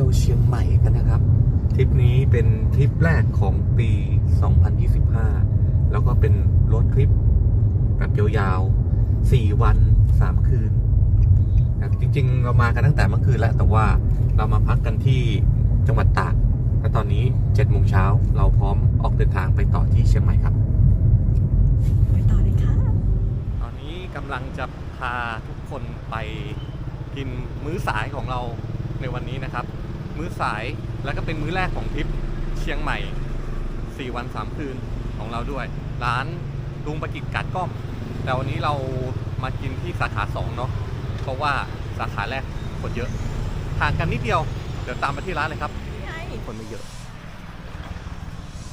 ที่ยวเชียงใหม่กันนะครับ ทริปนี้เป็นทริปแรกของปี 2025 แล้วก็เป็นรถทริปแบบยาวๆ 4 วัน 3 คืนนะจริงๆ เรามากันตั้งแต่เมื่อคืนแล้ว แต่ว่าเรามาพักกันที่จังหวัดตากและตอนนี้7โมงเช้าเราพร้อมออกเดินทางไปต่อที่เชียงใหม่ครับ ไปต่อเลยค่ะ ตอนนี้กำลังจะพาทุกคนไปกินมื้อสายของเราในวันนี้นะครับ มื้อสาย แล้วก็เป็นมื้อแรกของทริปเชียงใหม่ 4 วัน 3 คืนของเราด้วย ร้านลุงประกิจกัดก้อม แต่วันนี้เรามากินที่สาขา 2 เนาะเพราะว่าสาขาแรกคนเยอะห่างกันนิดเดียว เดี๋ยวตามไปที่ร้านเลยครับคนไม่เยอะ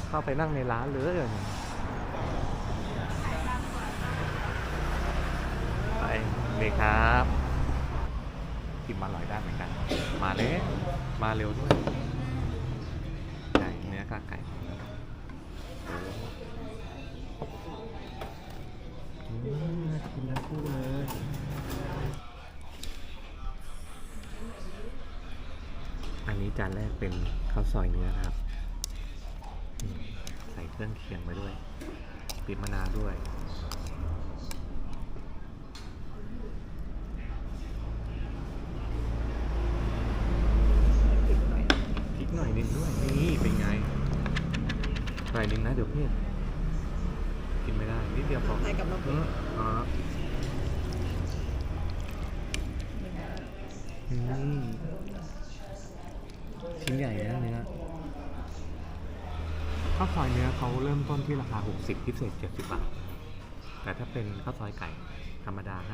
เข้าไปนั่งในร้านเลยไปเลยครับ กินมาอร่อยได้เหมือนกัน มาเลยมาเร็วด้วยไก่เนื้อกาไก่โอ้อืมน่ากินทั้งคู่เลยอันนี้จานแรกเป็นข้าวซอยเนื้อนะครับอืมใส่เครื่องเคียงไปด้วย ปิดมะนาวด้วย พริกหน่อยนึงด้วย นี่เป็นไงใส่นึงนะเดี๋ยวเผ็ดกินไม่ได้นิดเดียวพอใส่กับเราเอออ๋ออืมชิ้นใหญ่นะเนื้อข้าวซอยเนื้อเขาเริ่มต้นที่ราคา 60 พิเศษ 70 บาท แต่ถ้าเป็นข้าวซอยไก่ธรรมดา 50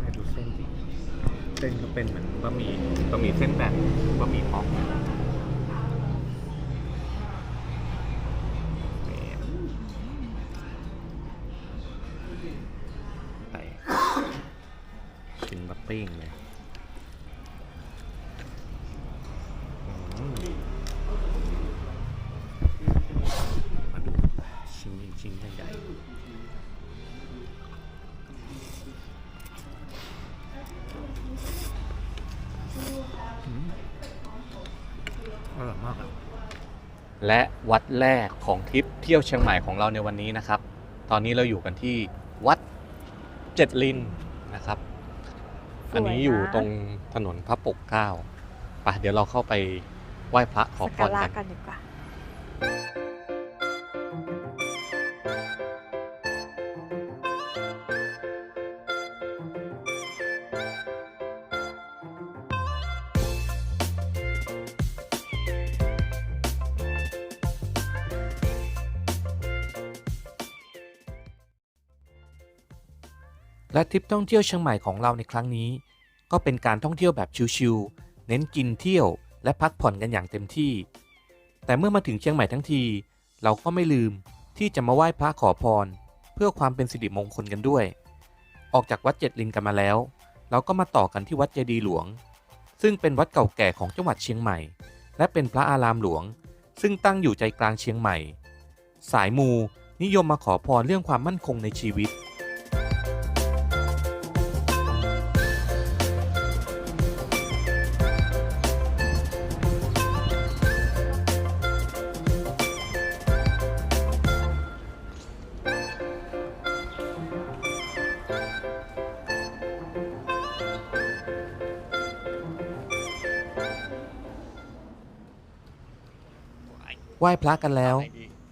ให้ดูเส้นดิ เส้นก็เป็นเหมือนบะหมี่บะหมี่เส้นแบบบะหมี่ปอกแบบไปชิ้นบะปิ้งเลย และวัดแรกของทริปเที่ยวเชียงใหม่ของเราในวันนี้นะครับ ตอนนี้เราอยู่กันที่วัดเจ็ดลินนะครับ อันนี้อยู่ตรงถนนพระปกเกล้าไปเดี๋ยวเราเข้าไปไหว้พระขอพรกันกันดีกว่า และทริปท่องเที่ยวเชียงใหม่ของเราในครั้งนี้ ก็เป็นการท่องเที่ยวแบบชิลๆเน้นกินเที่ยวและพักผ่อนกันอย่างเต็มที่ แต่เมื่อมาถึงเชียงใหม่ทั้งที เราก็ไม่ลืมที่จะมาไหว้พระขอพร เพื่อความเป็นสิริมงคลกันด้วย ออกจากวัดเจ็ดลินกันมาแล้ว เราก็มาต่อกันที่วัดเจดีหลวง ซึ่งเป็นวัดเก่าแก่ของจังหวัดเชียงใหม่ และเป็นพระอารามหลวง ซึ่งตั้งอยู่ใจกลางเชียงใหม่ สายมูนิยมมาขอพรเรื่องความมั่นคงในชีวิต ไหว้พระกันแล้ว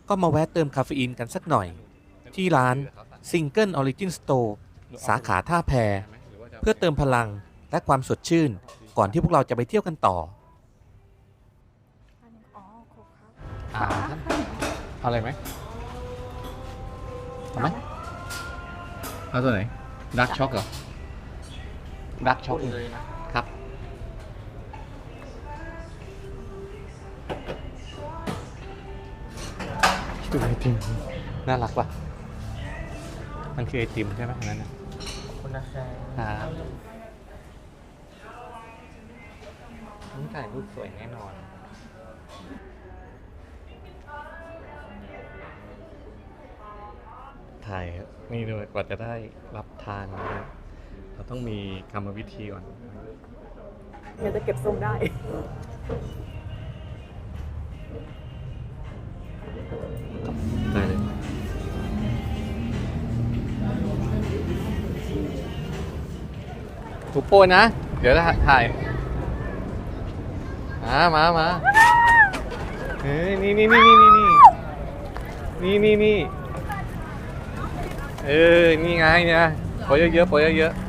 ก็มาแวะเติมคาเฟอีนกันสักหน่อย ที่ร้าน Single Origin Store สาขาท่าแพ เพื่อเติมพลังและความสดชื่น ก่อนที่พวกเราจะไปเที่ยวกันต่ออ๋อโคกครับอ่าท่านเอาอะไรไหมเอาไหมเอาตัวไหนดักช็อกเหรอดักช็อกเลยนะ ครับคือไอติมน่ารักว่ะมันคือไอติมใช่ไหมอันนั้นนะคุณนะครับครับนี่ถ่ายรูปสวยแน่นอน ถ่ายครับนี่ด้วยกว่าจะได้รับทานนะเราต้องมีกรรมวิธีก่อน เดี๋ยวจะเก็บทรงได้ ถูกโปรยนะ เดี๋ยวถ่ายมามามาเฮ้ยนี่นี่นี่นี่นี่นี่นี่นี่เออ นี่ไงเนี่ยโปรยเยอะๆโปรยเยอะๆ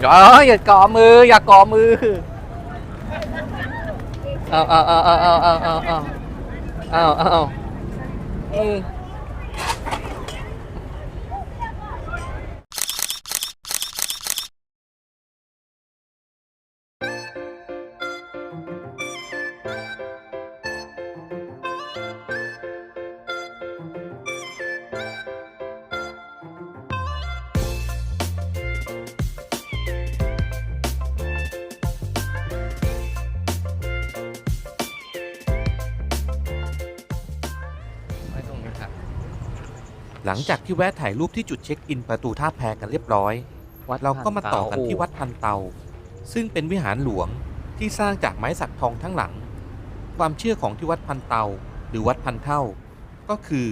อย่าอย่าก่อมือ อย่าก่อมือเอาเอาเอาเอาเอาเอาเอาเอาเอา หลังจากที่แวะถ่ายรูปที่จุดเช็คอินประตูท่าแพกันเรียบร้อยเราก็มาต่อกันที่วัดพันเตา ซึ่งเป็นวิหารหลวงที่สร้างจากไม้สักทองทั้งหลัง ความเชื่อของที่วัดพันเตา หรือวัดพันเท่า ก็คือ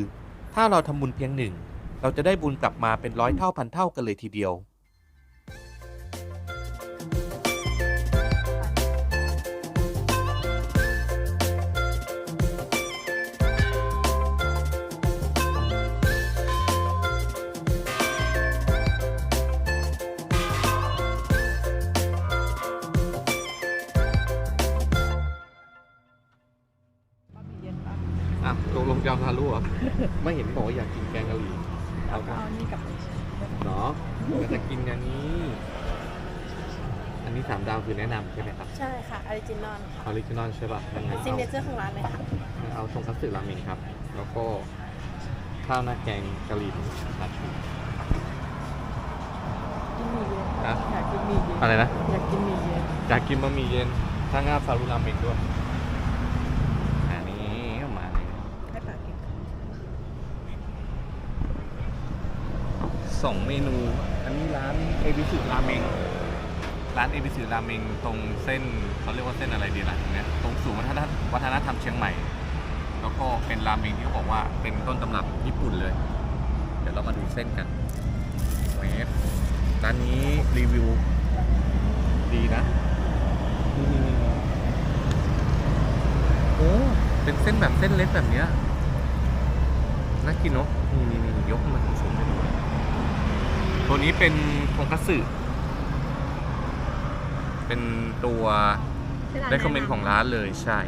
ถ้าเราทำบุญเพียงหนึ่ง เราจะได้บุญกลับมาเป็นร้อยเท่าพันเท่ากันเลยทีเดียว ลงลงจำทารู้เหรอไม่เห็นบอกว่าอยากกินแกงกะหรี่เอาครับเอานี่กับเนาะก็จะกินกันนี้ อันนี้สามดาวคือแนะนำใช่ไหมครับใช่ค่ะออริจินอลค่ะออริจินอลใช่ป่ะงั้นซิงเอาเกิลเจอร์ของร้านเลยค่ะงั้นเอาทงคัตสึราเมงครับ แล้วก็ข้าวหน้าแกงกะหรี่ผัดกินหมี่เย็นนะอยากกินหมี่เย็นอะไรนะอยากกินหมี่เย็นอยากกินบะหมี่เย็นถ้างาซารุราเมงด้วย อันนี้เข้ามาเลย ให้ปากกิน สอ งเมนู อันนี้ร้านเอบิสึราเมง ร้านเอบิสึราเมงตรงเส้นเขาเรียกว่าเส้นอะไรดีล่ะตรงเนี้ยตรงศูนย์วัฒนธรรมวัฒนธรรมเชียงใหม่ แล้วก็เป็นราเมงที่เขาบอกว่าเป็นต้นตำรับญี่ปุ่นเลย เดี๋ยวเรามาดูเส้นกันเวฟร้านนี้รีวิวดีนะนี่โอ้เป็นเส้นแบบเส้นเล็กแบบเนี้ยน่ากินเนาะนี่นี่นี่ยกมาสูงๆให้ดู ตัวนี้เป็นทงคัตสึเป็นตัวได้คอมเมนต์ของร้านเลยใช่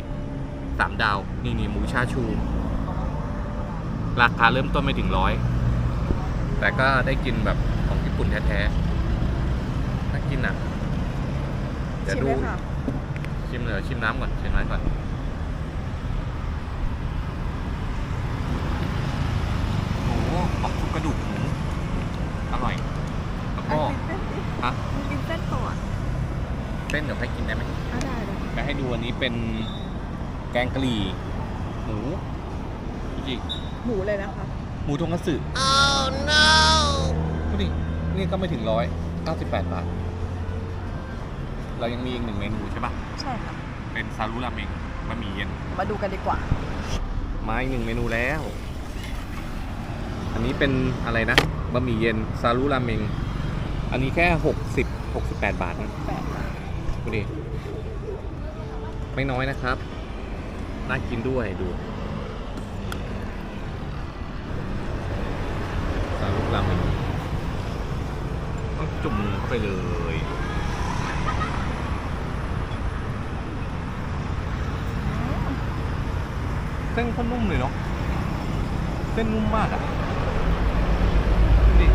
สามดาว นี่นี่หมูชาชู ราคาเริ่มต้นไม่ถึงร้อย แต่ก็ได้กินแบบของญี่ปุ่นแท้ๆน่ากินอะ เดี๋ยวชิมดูเลยค่ะชิมเลยชิมน้ำก่อน ชิมน้ำก่อนโอ้โหบอกทุกกระดูกหมูอร่อย แล้วก็ อะ ฮะ กินเส้นก่อน เส้นเดี๋ยวให้กินได้ไหมอะได้เลยไปให้ดูอันนี้เป็นแกงกะหรี่หมูจริงหมูเลยนะคะหมูทงคัตสึ oh no ดูดิ นี่ก็ไม่ถึงร้อยเก้าสิบแปดบาท เรายังมีอีกหนึ่งเมนูใช่ปะใช่ค่ะ เป็นซารุราเมงบะหมี่เย็น มาดูกันดีกว่า มาอีกหนึ่งเมนูแล้ว อันนี้เป็นอะไรนะ บะหมี่เย็นซารุราเมง อันนี้แค่หกสิบหกสิบแปดบาทนะแปด ดูดิไม่น้อยนะครับ น่ากินด้วยดูซารุราเมงต้องจุ่มเข้าไปเลยเส้นข้นนุ่มเลยเนาะเส้นนุ่มมากอะดูดิ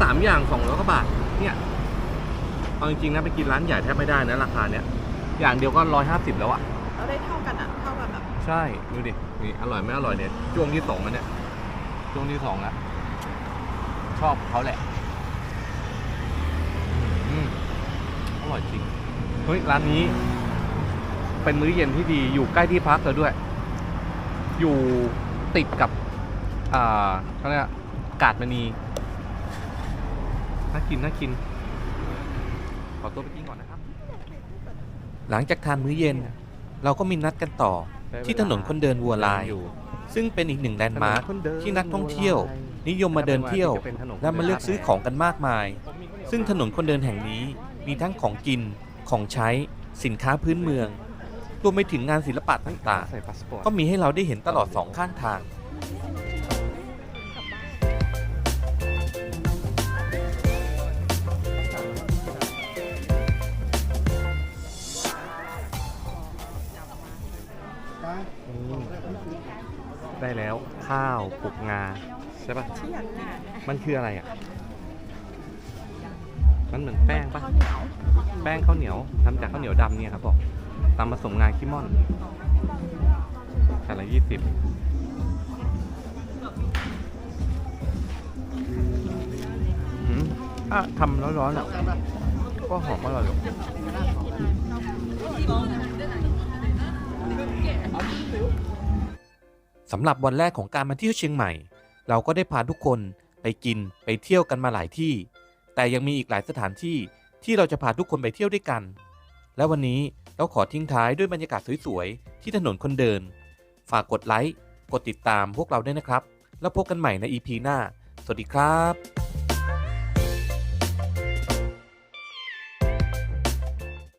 สามอย่างสองร้อยกว่าบาทเนี่ย เอาจริงๆนะไปกินร้านใหญ่แทบไม่ได้นะราคาเนี้ยอย่างเดียวก็ร้อยห้าสิบแล้วอะเราได้เท่ากันอะเท่ากันแบบใช่ดูดินี่อร่อยไม่อร่อยเนี่ยช่วงที่สองแล้วเนี่ยช่วงที่สองแล้วชอบเขาแหละอืมอร่อยจริงเฮ้ยร้านนี้ เป็นมื้อเย็นที่ดีอยู่ใกล้ที่พักเราด้วย อยู่ติดกับอ่าเขาเรียกว่ากาดมณีน่ากินน่ากินขอ ตัวไปกินก่อนนะครับ หลังจากทานมื้อเย็น เราก็มีนัดกันต่อที่ถนนคนเดินวัวลาย ซึ่งเป็นอีกหนึ่งแลนด์มาร์คที่นักท่องเที่ยว นิยมมาเดินเที่ยว และมาเลือกซื้อของกันมากมาย ซึ่งถนนคนเดินแห่งนี้มีทั้งของกินของใช้สินค้าพื้นเมืองรวมไปถึงงานศิลปะต่างใส่พาสปอร์ตๆก็มีให้เราได้เห็นตลอดสองข้างทาง แล้ว ข้าวปลูกงา ใช่ปะมันคืออะไรอะ มันเหมือนแป้งปะข้าวเหนียวแป้งข้าวเหนียวทำจากข้าวเหนียวดำเนี่ยครับบอกตามผสมงาขี้ม่อนแต่ละยี่สิบถ้าทำร้อนๆอะก็หอมอร่อยอยู่ สำหรับวันแรกของการมาเที่ยวเชียงใหม่ เราก็ได้พาทุกคนไปกินไปเที่ยวกันมาหลายที่ แต่ยังมีอีกหลายสถานที่ที่เราจะพาทุกคนไปเที่ยวด้วยกัน และวันนี้เราขอทิ้งท้ายด้วยบรรยากาศสวยๆ ที่ถนนคนเดิน ฝากกดไลค์ กดติดตามพวกเราด้วยนะครับ แล้วพบกันใหม่ใน EP หน้า สวัสดีครับ